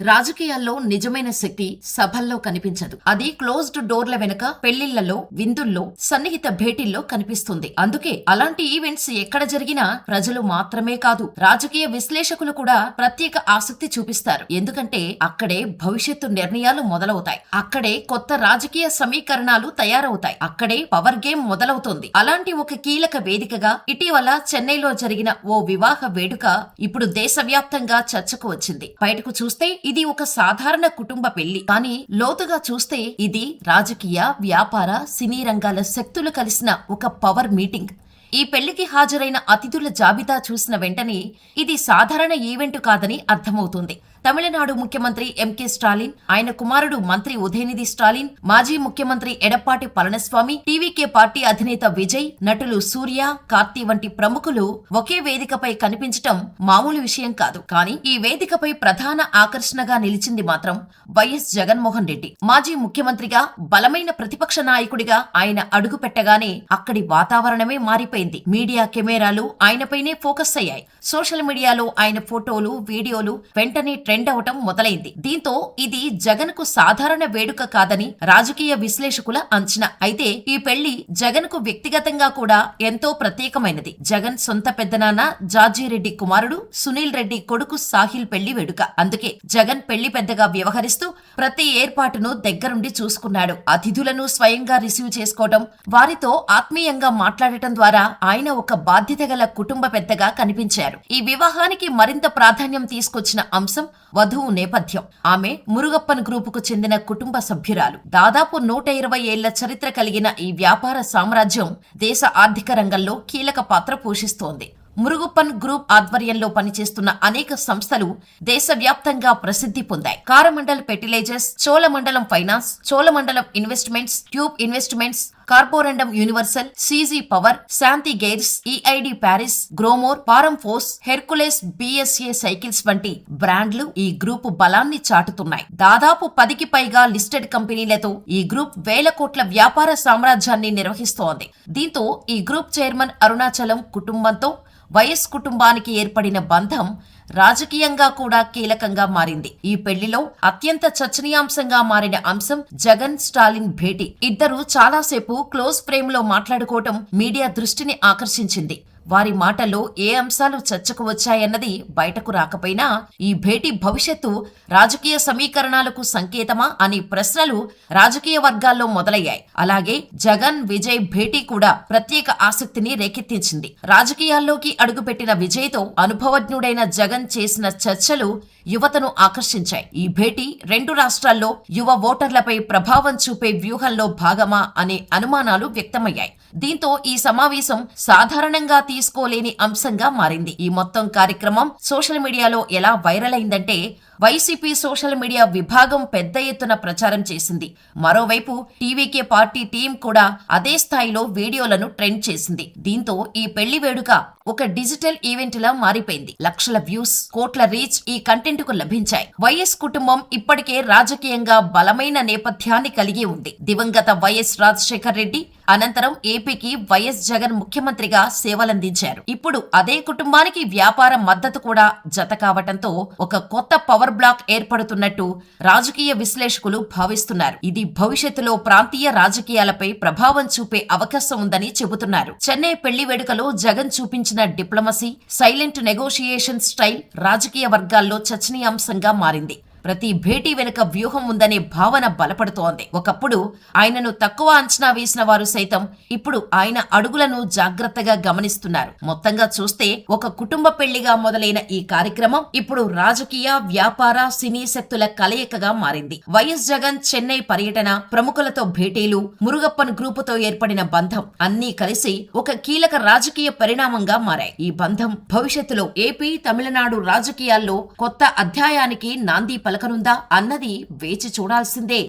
రాజకీయాల్లో నిజమైన శక్తి సభల్లో కనిపించదు. అది క్లోజ్డ్ డోర్ల వెనుక పెళ్ళిళ్ళలో విందుల్లో సన్నిహిత భేటీల్లో కనిపిస్తుంది. అందుకే అలాంటి ఈవెంట్స్ ఎక్కడ జరిగినా ప్రజలు మాత్రమే కాదు రాజకీయ విశ్లేషకులు కూడా ప్రత్యేక ఆసక్తి చూపిస్తారు. ఎందుకంటే అక్కడే భవిష్యత్తు నిర్ణయాలు మొదలవుతాయి. అక్కడే కొత్త రాజకీయ సమీకరణాలు తయారవుతాయి. అక్కడే పవర్ గేమ్ మొదలవుతుంది. అలాంటి ఒక కీలక వేదికగా ఇటీవల చెన్నైలో జరిగిన ఓ వివాహ వేడుక ఇప్పుడు దేశవ్యాప్తంగా చర్చకు వచ్చింది. బయటకు చూస్తే ఇది ఒక సాధారణ కుటుంబ పెళ్ళి. కానీ లోతుగా చూస్తే ఇది రాజకీయ వ్యాపార సినీ రంగాల శక్తులు కలిసిన ఒక పవర్ మీటింగ్ ఈ పెళ్ళికి హాజరైన అతిథుల జాబితా చూసిన వెంటనే ఇది సాధారణ ఈవెంట్ కాదని అర్థమవుతుంది. తమిళనాడు ముఖ్యమంత్రి ఎంకే స్టాలిన్ ఆయన కుమారుడు మంత్రి ఉదయనిధి స్టాలిన్ మాజీ ముఖ్యమంత్రి ఎడప్పాటి పళనిస్వామి టీవీకే పార్టీ అధినేత విజయ్ నటులు సూర్య కార్తీ వంటి ప్రముఖులు ఒకే వేదికపై కనిపించటం మామూలు విషయం కాదు. కానీ ఈ వేదికపై ప్రధాన ఆకర్షణగా నిలిచింది మాత్రం వైఎస్ జగన్మోహన్ రెడ్డి. మాజీ ముఖ్యమంత్రిగా బలమైన ప్రతిపక్ష నాయకుడిగా ఆయన అడుగు పెట్టగానే అక్కడి వాతావరణమే మారిపోయింది. మీడియా కెమెరాలు ఆయనపైనే ఫోకస్ అయ్యాయి. సోషల్ మీడియాలో ఆయన ఫోటోలు వీడియోలు వెంటనే ట్రెండ్ అవటం మొదలైంది. దీంతో ఇది జగన్కు సాధారణ వేడుక కాదని రాజకీయ విశ్లేషకుల అంచనా. అయితే ఈ పెళ్ళి జగన్కు వ్యక్తిగతంగా కూడా ఎంతో ప్రత్యేకమైనది. జగన్ సొంత పెద్దనాన్న జార్జిరెడ్డి కుమారుడు సునీల్ రెడ్డి కొడుకు సాహిల్ పెళ్ళి వేడుక. అందుకే జగన్ పెళ్ళి పెద్దగా వ్యవహరిస్తూ ప్రతి ఏర్పాటును దగ్గరుండి చూసుకున్నాడు. అతిథులను స్వయంగా రిసీవ్ చేసుకోవడం వారితో ఆత్మీయంగా మాట్లాడటం ద్వారా ఆయన ఒక బాధ్యత గల కుటుంబ పెద్దగా కనిపించారు. ఈ వివాహానికి మరింత ప్రాధాన్యం తీసుకొచ్చిన అంశం వధువు నేపథ్యం. ఆమె మురుగప్పన్ గ్రూపుకు చెందిన కుటుంబ సభ్యురాలు. దాదాపు నూట ఇరవై ఏళ్ళ చరిత్ర కలిగిన ఈ వ్యాపార సామ్రాజ్యం దేశ ఆర్థిక రంగంలో కీలక పాత్ర పోషిస్తోంది. మురుగుప్పన్ గ్రూప్ ఆధ్వర్యంలో పనిచేస్తున్న అనేక సంస్థలు దేశవ్యాప్తంగా ప్రసిద్ధి పొందాయి. Coromandel fertilisers Cholamandalam finance Cholamandalam investments tube investments carborundum universal CG power Shanti gears EID Parry's Gromor farm force Hercules BSA cycles వంటి బ్రాండ్లు ఈ గ్రూప్ బలాన్ని చాటుతున్నాయి. దాదాపు పదికి పైగా లిస్టెడ్ కంపెనీలతో ఈ గ్రూప్ వేల కోట్ల వ్యాపార సామ్రాజ్యాన్ని నిర్వహిస్తోంది. దీంతో ఈ గ్రూప్ చైర్మన్ అరుణాచలం కుటుంబంతో వైఎస్ కుటుంబానికి ఏర్పడిన బంధం రాజకీయంగా కూడా కీలకంగా మారింది. ఈ పెళ్ళిలో అత్యంత చర్చనీయాంశంగా మారిన అంశం జగన్ స్టాలిన్ భేటీ. ఇద్దరు చాలాసేపు క్లోజ్ ఫ్రేమ్లో మాట్లాడుకోవటం మీడియా దృష్టిని ఆకర్షించింది. వారి మాటల్లో ఏ అంశాలు చర్చకు వచ్చాయన్నది బయటకు రాకపోయినా ఈ భేటీ భవిష్యత్తు రాజకీయ సమీకరణాలకు సంకేతమా అనే ప్రశ్నలు రాజకీయ వర్గాల్లో మొదలయ్యాయి. అలాగే జగన్ విజయ్ భేటీ కూడా ప్రత్యేక ఆసక్తిని రేకెత్తించింది. రాజకీయాల్లోకి అడుగుపెట్టిన విజయ్తో అనుభవజ్ఞుడైన జగన్ చేసిన చర్చలు యువతను ఆకర్షించాయి. ఈ భేటీ రెండు రాష్ట్రాల్లో యువ ఓటర్లపై ప్రభావం చూపే వ్యూహంలో భాగమా అనే అనుమానాలు వ్యక్తమయ్యాయి. దీంతో ఈ సమావేశం సాధారణంగా తీసుకోలేని అంశంగా మారింది. ఈ మొత్తం కార్యక్రమం సోషల్ మీడియాలో ఎలా వైరల్ అయిందంటే వైసీపీ సోషల్ మీడియా విభాగం పెద్ద ఎత్తున ప్రచారం చేసింది. మరోవైపు టీవీకే పార్టీ టీం కూడా అదే స్థాయిలో వీడియోలను ట్రెండ్ చేసింది. దీంతో ఈ పెళ్ళి వేడుక ఒక డిజిటల్ ఈవెంట్ లా మారిపోయింది. లక్షల వ్యూస్ కోట్ల రీచ్ ఈ కంటెంట్కు లభించాయి. వైఎస్ కుటుంబం ఇప్పటికే రాజకీయంగా బలమైన నేపథ్యాన్ని కలిగి ఉంది. దివంగత వైఎస్ రాజశేఖర్ రెడ్డి అనంతరం ఏపీకి వైఎస్ జగన్ ముఖ్యమంత్రిగా సేవలందించారు. ఇప్పుడు అదే కుటుంబానికి వ్యాపార మద్దతు కూడా జత కావటంతో ఒక కొత్త పవర్ పవర్ బ్లాక్ ఏర్పడుతున్నట్టు రాజకీయ విశ్లేషకులు భావిస్తున్నారు. ఇది భవిష్యత్తులో ప్రాంతీయ రాజకీయాలపై ప్రభావం చూపే అవకాశం ఉందని చెబుతున్నారు. చెన్నై పెళ్ళి వేడుకలో జగన్ చూపించిన డిప్లొమసీ సైలెంట్ నెగోషియేషన్ స్టైల్ రాజకీయ వర్గాల్లో చర్చనీయాంశంగా మారింది. ప్రతి భేటీ వెనుక వ్యూహం ఉందనే భావన బలపడుతోంది. ఒకప్పుడు ఆయనను తక్కువ అంచనా వేసిన వారు సైతం ఇప్పుడు ఆయన అడుగులను జాగ్రత్తగా గమనిస్తున్నారు. మొత్తంగా చూస్తే ఒక కుటుంబ పెళ్ళిగా మొదలైన ఈ కార్యక్రమం ఇప్పుడు రాజకీయ వ్యాపార సినీ శక్తుల కలయికగా మారింది. వైఎస్ జగన్ చెన్నై పర్యటన ప్రముఖులతో భేటీలు మురుగప్పన్ గ్రూపుతో ఏర్పడిన బంధం అన్నీ కలిసి ఒక కీలక రాజకీయ పరిణామంగా మారాయి. ఈ బంధం భవిష్యత్తులో ఏపీ తమిళనాడు రాజకీయాల్లో కొత్త అధ్యాయానికి నాంది పలకనుందా అన్నది వేచి చూడాల్సిందే.